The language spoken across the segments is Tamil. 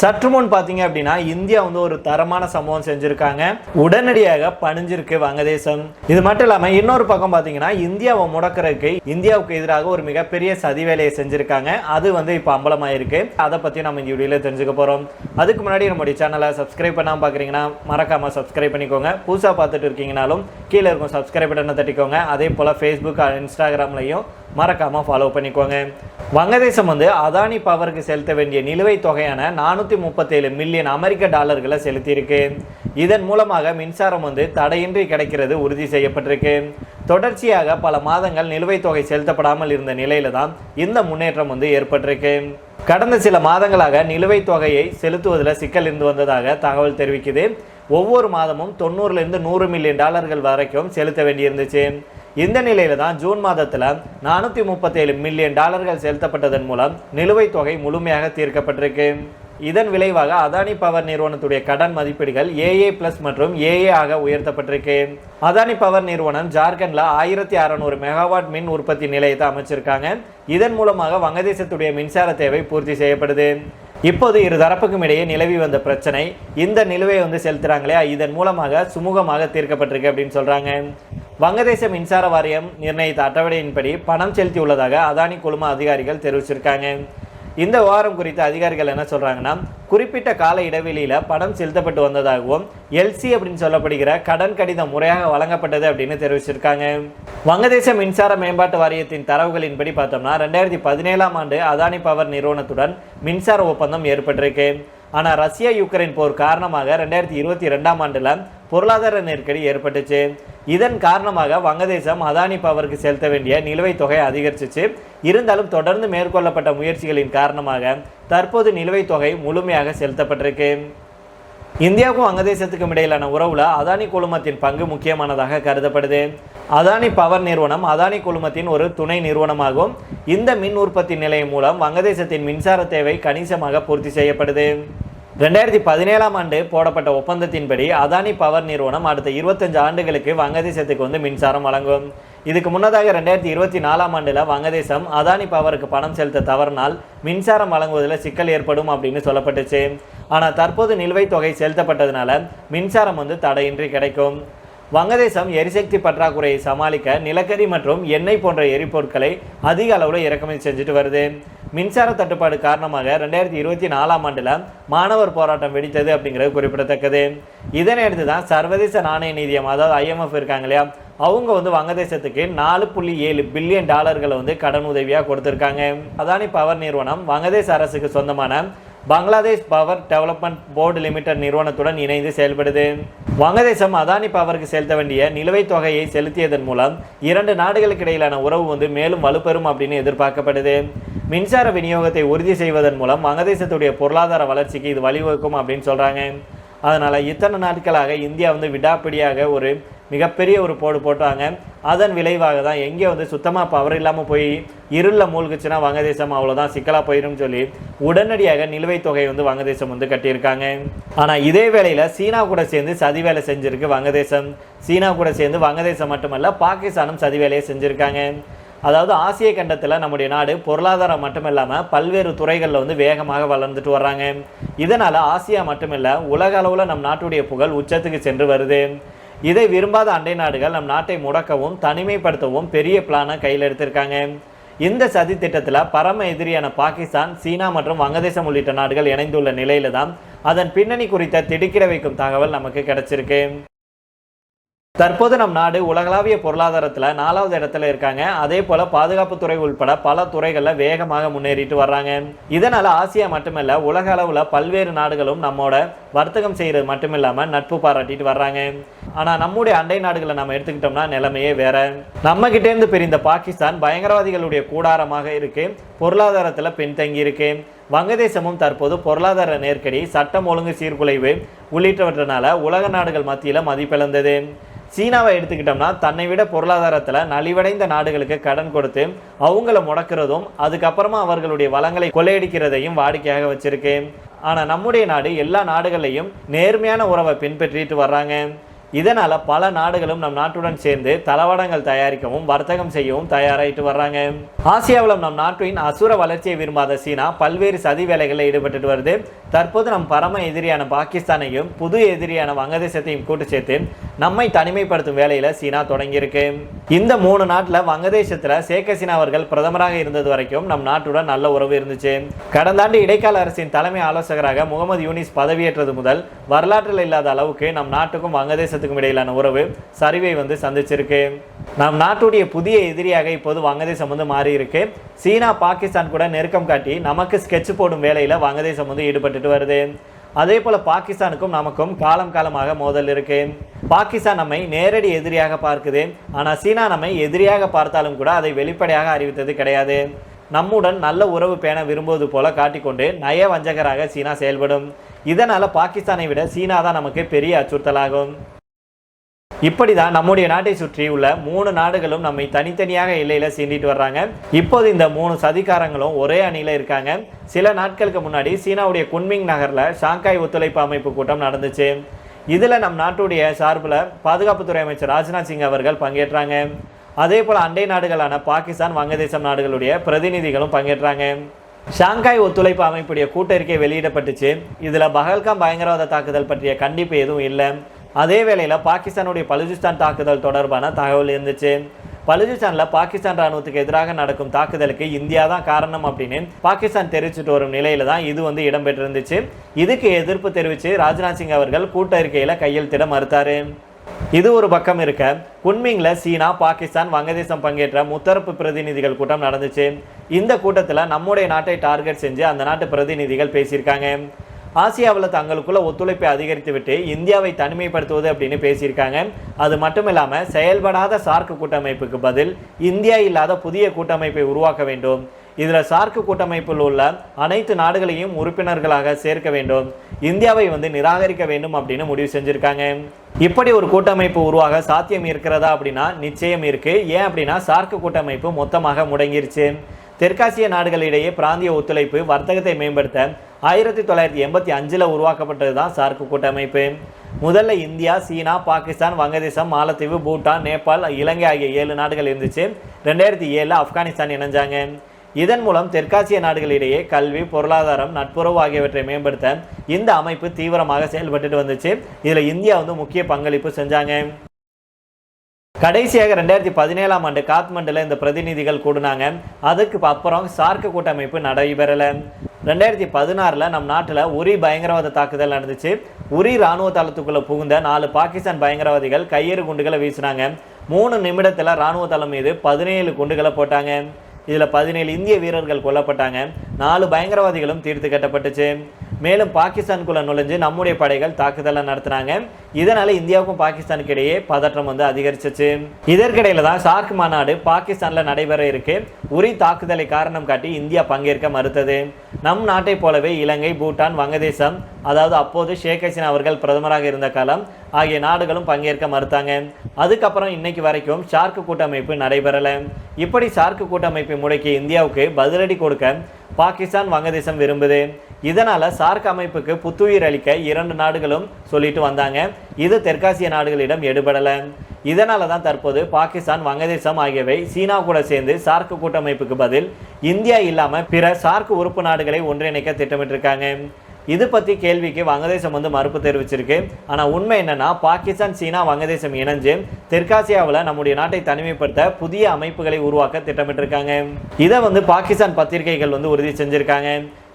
சற்று முன் பார்த்தீங்க அப்படின்னா இந்தியா வந்து ஒரு தரமான சம்பவம் செஞ்சுருக்காங்க. உடனடியாக பணிஞ்சிருக்கு வங்கதேசம். இது மட்டும் இல்லாமல் இன்னொரு பக்கம் பார்த்தீங்கன்னா இந்தியாவை முடக்கிறதுக்கு இந்தியாவுக்கு எதிராக ஒரு மிகப்பெரிய சதி வேலையை செஞ்சுருக்காங்க. அது வந்து இப்போ அம்பலமாயிருக்கு. அதை பற்றி நம்ம இந்த வீடியோவில் தெரிஞ்சுக்க போகிறோம் அதுக்கு முன்னாடி நம்முடைய சேனலை சப்ஸ்கிரைப் பண்ணாமல் பார்க்குறீங்கன்னா மறக்காமல் சப்ஸ்கிரைப் பண்ணிக்கோங்க. புதுசாக பார்த்துட்டு இருக்கீங்கனாலும் கீழே இருக்கும் சப்ஸ்கிரைப் பட்டனை தட்டிக்கோங்க. அதே போல் ஃபேஸ்புக் இன்ஸ்டாகிராம்லையும் மறக்காமல் ஃபாலோ பண்ணிக்கோங்க. வங்கதேசம் வந்து அதானி பவருக்கு செலுத்த வேண்டிய நிலுவைத் தொகையான நானூற்றி முப்பத்தேழு மில்லியன் அமெரிக்க டாலர்களை செலுத்தியிருக்கு. இதன் மூலமாக மின்சாரம் வந்து தடையின்றி கிடைக்கிறது உறுதி செய்யப்பட்டிருக்கு. தொடர்ச்சியாக பல மாதங்கள் நிலுவைத் தொகை செலுத்தப்படாமல் இருந்த நிலையில தான் இந்த முன்னேற்றம் வந்து ஏற்பட்டிருக்கு. கடந்த சில மாதங்களாக நிலுவைத் தொகையை செலுத்துவதில் சிக்கல் இருந்து வந்ததாக தகவல் தெரிவிக்குது. ஒவ்வொரு மாதமும் தொண்ணூறுலேருந்து நூறு மில்லியன் டாலர்கள் வரைக்கும் செலுத்த வேண்டியிருந்துச்சு. இந்த நிலையில தான் ஜூன் மாதத்தில் நானூற்றி முப்பத்தேழு மில்லியன் டாலர்கள் செலுத்தப்பட்டதன் மூலம் நிலுவைத் தொகை முழுமையாக தீர்க்கப்பட்டிருக்கு. இதன் விளைவாக அதானி பவர் நிறுவனத்துடைய கடன் மதிப்பீடுகள் ஏஏ பிளஸ் மற்றும் ஏஏ ஆக உயர்த்தப்பட்டிருக்கு. அதானி பவர் நிறுவனம் ஜார்க்கண்ட்ல ஆயிரத்தி அறநூறு மெகாவாட் மின் உற்பத்தி நிலையத்தை அமைச்சிருக்காங்க. இதன் மூலமாக வங்கதேசத்துடைய மின்சார தேவை பூர்த்தி செய்யப்படுது. இப்போது இரு தரப்புக்கும் இடையே நிலவி வந்த பிரச்சனை இந்த நிலுவையை வந்து செலுத்துறாங்களே இதன் மூலமாக சுமூகமாக தீர்க்கப்பட்டிருக்கு அப்படின்னு சொல்றாங்க. வங்கதேச மின்சார வாரியம் நிர்ணயித்த அட்டவணையின்படி பணம் செலுத்தியுள்ளதாக அதானி குழும அதிகாரிகள் தெரிவிச்சிருக்காங்க. இந்த விவகாரம் குறித்த அதிகாரிகள் என்ன சொல்கிறாங்கன்னா குறிப்பிட்ட கால இடைவெளியில் பணம் செலுத்தப்பட்டு வந்ததாகவும் எல்சி அப்படின்னு சொல்லப்படுகிற கடன் கடிதம் முறையாக வழங்கப்பட்டது அப்படின்னு தெரிவிச்சிருக்காங்க. வங்கதேச மின்சார மேம்பாட்டு வாரியத்தின் தரவுகளின்படி பார்த்தோம்னா ரெண்டாயிரத்தி பதினேழாம் ஆண்டு அதானி பவர் நிறுவனத்துடன் மின்சார ஒப்பந்தம் ஏற்பட்டிருக்கு. ஆனால் ரஷ்யா யுக்ரைன் போர் காரணமாக ரெண்டாயிரத்தி இருபத்தி ரெண்டாம் ஆண்டில் பொருளாதார நெருக்கடி ஏற்பட்டுச்சு. இதன் காரணமாக வங்கதேசம் அதானி பவருக்கு செலுத்த வேண்டிய நிலுவைத் தொகை அதிகரிச்சிச்சு. இருந்தாலும் தொடர்ந்து மேற்கொள்ளப்பட்ட முயற்சிகளின் காரணமாக தற்போது நிலுவைத் தொகை முழுமையாக செலுத்தப்பட்டிருக்கு. இந்தியாவுக்கும் வங்கதேசத்துக்கும் இடையிலான உறவுல அதானி குழுமத்தின் பங்கு முக்கியமானதாக கருதப்படுது. அதானி பவர் நிறுவனம் அதானி குழுமத்தின் ஒரு துணை நிறுவனமாகும். இந்த மின் உற்பத்தி நிலையம் மூலம் வங்கதேசத்தின் மின்சார தேவை கணிசமாக பூர்த்தி செய்யப்படுது. ரெண்டாயிரத்தி பதினேழாம் ஆண்டு போடப்பட்ட ஒப்பந்தத்தின்படி அதானி பவர் நிறுவனம் அடுத்த இருபத்தஞ்சு ஆண்டுகளுக்கு வங்கதேசத்துக்கு வந்து மின்சாரம் வழங்கும். இதுக்கு முன்னதாக ரெண்டாயிரத்தி இருபத்தி நாலாம் ஆண்டில் வங்கதேசம் அதானி பவருக்கு பணம் செலுத்த தவறினால் மின்சாரம் வழங்குவதில் சிக்கல் ஏற்படும் அப்படின்னு சொல்லப்பட்டுச்சு. ஆனால் தற்போது நிலுவைத் தொகை செலுத்தப்பட்டதுனால மின்சாரம் வந்து தடையின்றி கிடைக்கும். வங்கதேசம் எரிசக்தி பற்றாக்குறையை சமாளிக்க நிலக்கரி மற்றும் எண்ணெய் போன்ற எரிபொருட்களை அதிக அளவில் இறக்குமதி செஞ்சுட்டு வருது. மின்சார தட்டுப்பாடு காரணமாக ரெண்டாயிரத்தி இருபத்தி நாலாம் ஆண்டில் மாணவர் போராட்டம் வெடித்தது அப்படிங்கிறது குறிப்பிடத்தக்கது. இதனை அடுத்து தான் சர்வதேச நாணய நிதியம் அதாவது ஐஎம்எஃப் இருக்காங்க இல்லையா அவங்க வந்து வங்கதேசத்துக்கு நாலு புள்ளி ஏழு பில்லியன் டாலர்களை வந்து கடன் உதவியாக கொடுத்துருக்காங்க. அதானி பவர் நிறுவனம் வங்கதேச அரசுக்கு சொந்தமான Bangladesh power development board limited நிறுவனத்துடன் இணைந்து செயல்படுது. வங்கதேசம் அதானி பவருக்கு செலுத்த வேண்டிய நிலுவைத் தொகையை செலுத்தியதன் மூலம் இரண்டு நாடுகளுக்கு இடையிலான உறவு வந்து மேலும் வலுப்பெறும் அப்படின்னு எதிர்பார்க்கப்படுது. மின்சார விநியோகத்தை உறுதி செய்வதன் மூலம் வங்கதேசத்துடைய பொருளாதார வளர்ச்சிக்கு இது வழிவகுக்கும் அப்படின்னு சொல்கிறாங்க அதனால் இத்தனை நாட்களாக இந்தியா வந்து விடாப்பிடியாக ஒரு மிகப்பெரிய ஒரு போடு போட்டாங்க. அதன் விளைவாக தான் எங்கே வந்து சுத்தமாக பவர் இல்லாமல் போய் இருளில் மூழ்குச்சுன்னா வங்கதேசம் அவ்வளோதான் சிக்கலாக போயிடும் சொல்லி உடனடியாக நிலுவைத் தொகை வந்து வங்கதேசம் வந்து கட்டியிருக்காங்க. ஆனால் இதே வேளையில் சீனா கூட சேர்ந்து சதி வேலை செஞ்சுருக்கு வங்கதேசம். சீனா கூட சேர்ந்து வங்கதேசம் மட்டுமல்ல பாகிஸ்தானும் சதி வேலையை செஞ்சுருக்காங்க. அதாவது ஆசிய கண்டத்தில் நம்முடைய நாடு பொருளாதாரம் மட்டும் இல்லாமல் பல்வேறு துறைகளில் வந்து வேகமாக வளர்ந்துட்டு வர்றாங்க. இதனால் ஆசியா மட்டுமில்ல உலக அளவில் நம் நாட்டுடைய புகழ் உச்சத்துக்கு சென்று வருது. இதை விரும்பாத அண்டை நாடுகள் நம் நாட்டை முடக்கவும் தனிமைப்படுத்தவும் பெரிய பிளானை கையில் எடுத்திருக்காங்க. இந்த சதி திட்டத்தில் பரம எதிரியான பாகிஸ்தான் சீனா மற்றும் வங்கதேசம் உள்ளிட்ட நாடுகள் இணைந்துள்ள நிலையில தான் அதன் பின்னணி குறித்த திடுக்கிட வைக்கும் தகவல் நமக்கு கிடைச்சிருக்கு. தற்போது நம் நாடு உலகளாவிய பொருளாதாரத்தில் நாலாவது இடத்துல இருக்காங்க. அதே போல பாதுகாப்பு துறை உள்பட பல துறைகளில் வேகமாக முன்னேறிட்டு வர்றாங்க. இதனால ஆசியா மட்டுமல்ல உலக அளவில் பல்வேறு நாடுகளும் நம்மோட வர்த்தகம் செய்யறது இல்லாமல் நட்பு பாராட்டிட்டு வர்றாங்க. ஆனால் நம்முடைய அண்டை நாடுகளை நம்ம எடுத்துக்கிட்டோம்னா நிலைமையே வேற. நம்ம கிட்டேருந்து பிரிந்த பாகிஸ்தான் பயங்கரவாதிகளுடைய கூடாரமாக இருக்கு. பொருளாதாரத்தில் பின்தங்கி இருக்கு. வங்கதேசமும் தற்போது பொருளாதார நெருக்கடி சட்டம் ஒழுங்கு சீர்குலைவு உள்ளிட்டவற்றினால உலக நாடுகள் மத்தியில் மதிப்பிழந்தது. சீனாவை எடுத்துக்கிட்டோம்னா தன்னை விட பொருளாதாரத்தில் நலிவடைந்த நாடுகளுக்கு கடன் கொடுத்து அவங்கள முடக்கிறதும் அதுக்கப்புறமா அவர்களுடைய வளங்களை கொள்ளையடிக்கிறதையும் வாடிக்கையாக வச்சிருக்கு. ஆனால் நம்முடைய நாடு எல்லா நாடுகளையும் நேர்மையான உறவை பின்பற்றிட்டு வர்றாங்க. இதனால பல நாடுகளும் நம் நாட்டுடன் சேர்ந்து தளவாடங்கள் தயாரிக்கவும் வர்த்தகம் செய்யவும் தயாராயிட்டு வர்றாங்க. ஆசியாவில் நம் நாட்டின் அசுர வளர்ச்சியை விரும்பாத சீனா பல்வேறு சதி வேலைகளில் ஈடுபட்டு வருது. தற்போது நம் பரம எதிரியான பாகிஸ்தானையும் புது எதிரியான வங்கதேசத்தையும் கூட்டு சேர்த்து நம்மை தனிமைப்படுத்தும் வேலையில சீனா தொடங்கியிருக்கு. இந்த மூணு நாட்டில் வங்கதேசத்தில் சேக் ஹசீனா அவர்கள் பிரதமராக இருந்தது வரைக்கும் நம் நாட்டுடன் நல்ல உறவு இருந்துச்சு. கடந்த ஆண்டு இடைக்கால அரசின் தலைமை ஆலோசகராக முகமது யூனிஸ் பதவியேற்றது முதல் வரலாற்றில் இல்லாத அளவுக்கு நம் நாட்டுக்கும் வங்கதேசத்துக்கும் இடையிலான உறவு சரிவை வந்து சந்திச்சிருக்கு. நம் நாட்டுடைய புதிய எதிரியாக இப்போது வங்கதேசம் வந்து மாறியிருக்கு. சீனா பாகிஸ்தான் கூட நெருக்கம் காட்டி நமக்கு ஸ்கெட்ச் போடும் வேலையில் வங்கதேசம் வந்து ஈடுபட்டுட்டு வருது. அதே போல் பாகிஸ்தானுக்கும் நமக்கும் காலம் காலமாக மோதல் இருக்கு. பாகிஸ்தான் நம்மை நேரடி எதிரியாக பார்க்குது. ஆனால் சீனா நம்மை எதிரியாக பார்த்தாலும் கூட அதை வெளிப்படையாக அறிவித்தது கிடையாது. நம்முடன் நல்ல உறவு பேண விரும்புவது போல காட்டிக்கொண்டு நய வஞ்சகராக சீனா செயல்படும். இதனால் பாகிஸ்தானை விட சீனா தான் நமக்கு பெரிய அச்சுறுத்தலாகும். இப்படி தான் நம்முடைய நாட்டை சுற்றி உள்ள மூணு நாடுகளும் நம்மை தனித்தனியாக எல்லையில் சீண்டிட்டு வர்றாங்க. இப்போது இந்த மூணு சதிகாரங்களும் ஒரே அணியில் இருக்காங்க. சில நாட்களுக்கு முன்னாடி சீனாவுடைய குன்மிங் நகரில் ஷாங்காய் ஒத்துழைப்பு அமைப்பு கூட்டம் நடந்துச்சு. இதில் நம் நாட்டுடைய சார்பில் பாதுகாப்புத்துறை அமைச்சர் ராஜ்நாத் சிங் அவர்கள் பங்கேற்றாங்க. அதே போல் அண்டை நாடுகளான பாகிஸ்தான் வங்கதேசம் நாடுகளுடைய பிரதிநிதிகளும் பங்கேற்றாங்க. ஷாங்காய் ஒத்துழைப்பு அமைப்புடைய கூட்டறிக்கை வெளியிடப்பட்டுச்சு. இதில் பகல்காம் பயங்கரவாத தாக்குதல் பற்றிய கண்டிப்பு எதுவும் இல்லை. அதே வேளையில் பாகிஸ்தானுடைய பலுஜிஸ்தான் தாக்குதல் தொடர்பான தகவல் இருந்துச்சு. பலுஜிஸ்தானில் பாகிஸ்தான் ராணுவத்துக்கு எதிராக நடக்கும் தாக்குதலுக்கு இந்தியா தான் காரணம் அப்படின்னு பாகிஸ்தான் தெரிவிச்சுட்டு வரும் நிலையில தான் இது வந்து இடம்பெற்றிருந்துச்சு. இதுக்கு எதிர்ப்பு தெரிவித்து ராஜ்நாத் சிங் அவர்கள் கூட்டறிக்கையில் கையெழுத்திட மறுத்தாரு. இது ஒரு பக்கம் இருக்க குன்மிங்கில் சீனா பாகிஸ்தான் வங்கதேசம் பங்கேற்ற முத்தரப்பு பிரதிநிதிகள் கூட்டம் நடந்துச்சு. இந்த கூட்டத்தில் நம்முடைய நாட்டை டார்கெட் செஞ்சு அந்த நாட்டு பிரதிநிதிகள் பேசியிருக்காங்க. ஆசியாவில் தங்களுக்குள்ள ஒத்துழைப்பை அதிகரித்து விட்டு இந்தியாவை தனிமைப்படுத்துவது அப்படின்னு பேசியிருக்காங்க. அது மட்டும் இல்லாமல் செயல்படாத சார்க் கூட்டமைப்புக்கு பதில் இந்தியா இல்லாத புதிய கூட்டமைப்பை உருவாக்க வேண்டும். இதில் சார்க் கூட்டமைப்பில் உள்ள அனைத்து நாடுகளையும் உறுப்பினர்களாக சேர்க்க வேண்டும். இந்தியாவை வந்து நிராகரிக்க வேண்டும் அப்படின்னு முடிவு செஞ்சுருக்காங்க. இப்படி ஒரு கூட்டமைப்பு உருவாக சாத்தியம் இருக்கிறதா அப்படின்னா நிச்சயம் இருக்குது ஏன் அப்படின்னா சார்க் கூட்டமைப்பு மொத்தமாக முடங்கிருச்சு. தெற்காசிய நாடுகளிடையே பிராந்திய ஒத்துழைப்பு வர்த்தகத்தை மேம்படுத்த ஆயிரத்தி தொள்ளாயிரத்தி எண்பத்தி அஞ்சில் உருவாக்கப்பட்டது தான் சார்க் கூட்டமைப்பு. முதல்ல இந்தியா சீனா பாகிஸ்தான் வங்கதேசம் மாலத்தீவு பூட்டான் நேபாள் இலங்கை ஆகிய ஏழு நாடுகள் இருந்துச்சு. ரெண்டாயிரத்தி ஏழில் ஆப்கானிஸ்தான் இணைஞ்சாங்க. இதன் மூலம் தெற்காசிய நாடுகளிடையே கல்வி பொருளாதாரம் நட்புறவு ஆகியவற்றை மேம்படுத்த இந்த அமைப்பு தீவிரமாக செயல்பட்டுட்டு வந்துச்சு. இதில் இந்தியா வந்து முக்கிய பங்களிப்பு செஞ்சாங்க. கடைசியாக ரெண்டாயிரத்தி பதினேழாம் ஆண்டு காத்மண்டில் இந்த பிரதிநிதிகள் கூடினாங்க. அதுக்கு அப்புறம் சார்க் கூட்டமைப்பு நடைபெறலை. ரெண்டாயிரத்தி பதினாறில் நம் நாட்டில் உரி பயங்கரவாத தாக்குதல் நடந்துச்சு. உரி இராணுவ தளத்துக்குள்ளே புகுந்த நாலு பாகிஸ்தான் பயங்கரவாதிகள் கையெறு குண்டுகளை வீசினாங்க. மூணு நிமிடத்தில் இராணுவ தளம் மீது பதினேழு குண்டுகளை போட்டாங்க. இதில் பதினேழு இந்திய வீரர்கள் கொல்லப்பட்டாங்க. நாலு பயங்கரவாதிகளும் தீர்த்து கட்டப்பட்டுச்சு. மேலும் பாகிஸ்தானுக்குள்ள நுழைஞ்சு நம்முடைய படைகள் தாக்குதலை நடத்தினாங்க. இதனால இந்தியாவுக்கும் பாகிஸ்தானுக்கு இடையே பதற்றம் வந்து அதிகரிச்சிச்சு. இதற்கிடையில தான் சார்க் மாநாடு பாகிஸ்தானில் நடைபெற இருக்கு. உரி தாக்குதலை காரணம் காட்டி இந்தியா பங்கேற்க மறுத்தது. நம் நாட்டை போலவே இலங்கை பூட்டான் வங்கதேசம் அதாவது அப்போது ஷேக் ஹசீனா அவர்கள் பிரதமராக இருந்த காலம் ஆகிய நாடுகளும் பங்கேற்க மறுத்தாங்க. அதுக்கப்புறம் இன்னைக்கு வரைக்கும் சார்க் கூட்டமைப்பு நடைபெறலை. இப்படி சார்க் கூட்டமைப்பை முடக்கிய இந்தியாவுக்கு பதிலடி கொடுக்க பாகிஸ்தான் வங்கதேசம் விரும்புது. இதனால் சார்க் அமைப்புக்கு புத்துயிர் அளிக்க இரண்டு நாடுகளும் சொல்லிட்டு வந்தாங்க. இது தெற்காசிய நாடுகளிடம் எடுபடலை. இதனால தான் தற்போது பாகிஸ்தான் வங்கதேசம் ஆகியவை சீனா கூட சேர்ந்து சார்க் கூட்டமைப்புக்கு பதில் இந்தியா இல்லாமல் பிற சார்க் உறுப்பு நாடுகளை ஒன்றிணைக்க திட்டமிட்டிருக்காங்க. இது பற்றி கேள்விக்கு வங்கதேசம் வந்து மறுப்பு தெரிவிச்சிருக்கு. ஆனால் உண்மை என்னன்னா பாகிஸ்தான் சீனா வங்கதேசம் இணைஞ்சு தெற்காசியாவில் நம்முடைய நாட்டை தனிமைப்படுத்த புதிய அமைப்புகளை உருவாக்க திட்டமிட்டிருக்காங்க. இதை வந்து பாகிஸ்தான் பத்திரிகைகள் வந்து உறுதி செஞ்சுருக்காங்க.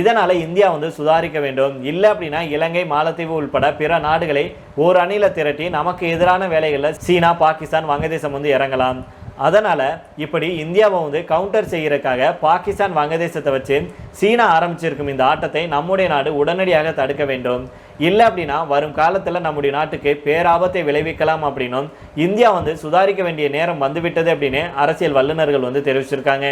இதனால் இந்தியா வந்து சுதாரிக்க வேண்டும். இல்லை அப்படின்னா இலங்கை மாலத்தீவு உள்பட பிற நாடுகளை ஓர் அணியில் திரட்டி நமக்கு எதிரான வேலைகளில் சீனா பாகிஸ்தான் வங்கதேசம் வந்து இறங்கலாம். அதனால் இப்படி இந்தியாவை வந்து கவுண்டர் செய்கிறதுக்காக பாகிஸ்தான் வங்கதேசத்தை வச்சு சீனா ஆரம்பிச்சிருக்கும் இந்த ஆட்டத்தை நம்முடைய நாடு உடனடியாக தடுக்க வேண்டும். இல்லை அப்படின்னா வரும் காலத்தில் நம்முடைய நாட்டுக்கு பேராபத்தை விளைவிக்கலாம் அப்படின்னும் இந்தியா வந்து சுதாரிக்க வேண்டிய நேரம் வந்துவிட்டது அப்படின்னு அரசியல் வல்லுநர்கள் வந்து தெரிவிச்சிருக்காங்க.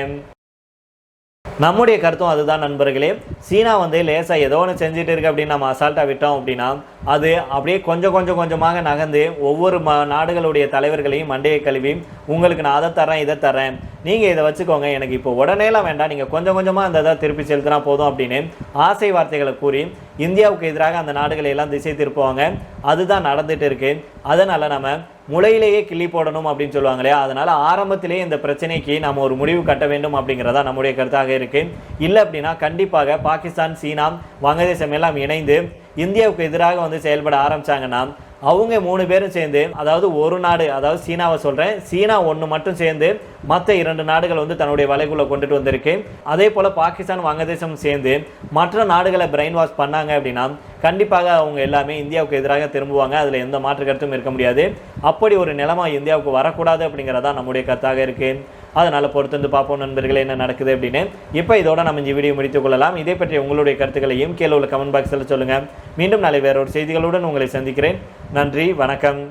நம்முடைய கருத்தும் அதுதான் நண்பர்களே. சீனா வந்து லேசாக ஏதோ ஒன்று செஞ்சுட்டு இருக்கு அப்படின்னு நம்ம அசால்ட்டாக விட்டோம் அப்படின்னா அது அப்படியே கொஞ்சம் கொஞ்சம் கொஞ்சமாக நகர்ந்து ஒவ்வொரு ம நாடுகளுடைய தலைவர்களையும் மண்டையை கழுவி உங்களுக்கு நான் அதை தரேன் இதை தரேன் நீங்கள் இதை வச்சுக்கோங்க. எனக்கு இப்போ உடனேலாம் வேண்டாம். நீங்கள் கொஞ்சம் கொஞ்சமாக அந்த இதை திருப்பி செலுத்தினா போதும் அப்படின்னு ஆசை வார்த்தைகளை கூறி இந்தியாவுக்கு எதிராக அந்த நாடுகளை எல்லாம் திசை திருப்புவாங்க. அதுதான் நடந்துட்டு இருக்கு. அதனால் நம்ம முளையிலேயே கிள்ளி போடணும் அப்படின்னு சொல்லுவாங்க இல்லையா? அதனால் ஆரம்பத்திலேயே இந்த பிரச்சனைக்கு நம்ம ஒரு முடிவு கட்ட வேண்டும் அப்படிங்கிறதா நம்முடைய கருத்தாக இருக்குது இல்லை அப்படின்னா கண்டிப்பாக பாகிஸ்தான் சீனா வங்கதேசம் எல்லாம் இணைந்து இந்தியாவுக்கு எதிராக வந்து செயல்பட ஆரம்பிச்சாங்கன்னா அவங்க மூணு பேரும் சேர்ந்து அதாவது ஒரு நாடு அதாவது சீனாவை சொல்கிறேன் சீனா ஒன்று மட்டும் சேர்ந்து மற்ற இரண்டு நாடுகள் வந்து தன்னுடைய வலைக்குள்ளே கொண்டுட்டு வந்திருக்கு. அதே போல் பாகிஸ்தான் வங்கதேசம் சேர்ந்து மற்ற நாடுகளை பிரெயின் வாஷ் பண்ணாங்க அப்படின்னா கண்டிப்பாக அவங்க எல்லாமே இந்தியாவுக்கு எதிராக திரும்புவாங்க. அதில் எந்த மாற்று கருத்தும் இருக்க முடியாது. அப்படி ஒரு நிலைமை இந்தியாவுக்கு வரக்கூடாது அப்படிங்கிறதா நம்முடைய கருத்தாக இருக்குது அதனால் பொறுத்து வந்து பார்ப்போம் நண்பர்களே என்ன நடக்குது அப்படின்னு. இப்போ இதோட நம்ம இந்த வீடியோ முடித்துக் கொள்ளலாம். இதை பற்றி உங்களுடைய கருத்துக்களையும் கீழே உள்ள கமெண்ட் பாக்ஸில் சொல்லுங்கள் மீண்டும் நாளை வேறொரு செய்திகளுடன் உங்களை சந்திக்கிறேன். நன்றி வணக்கம்.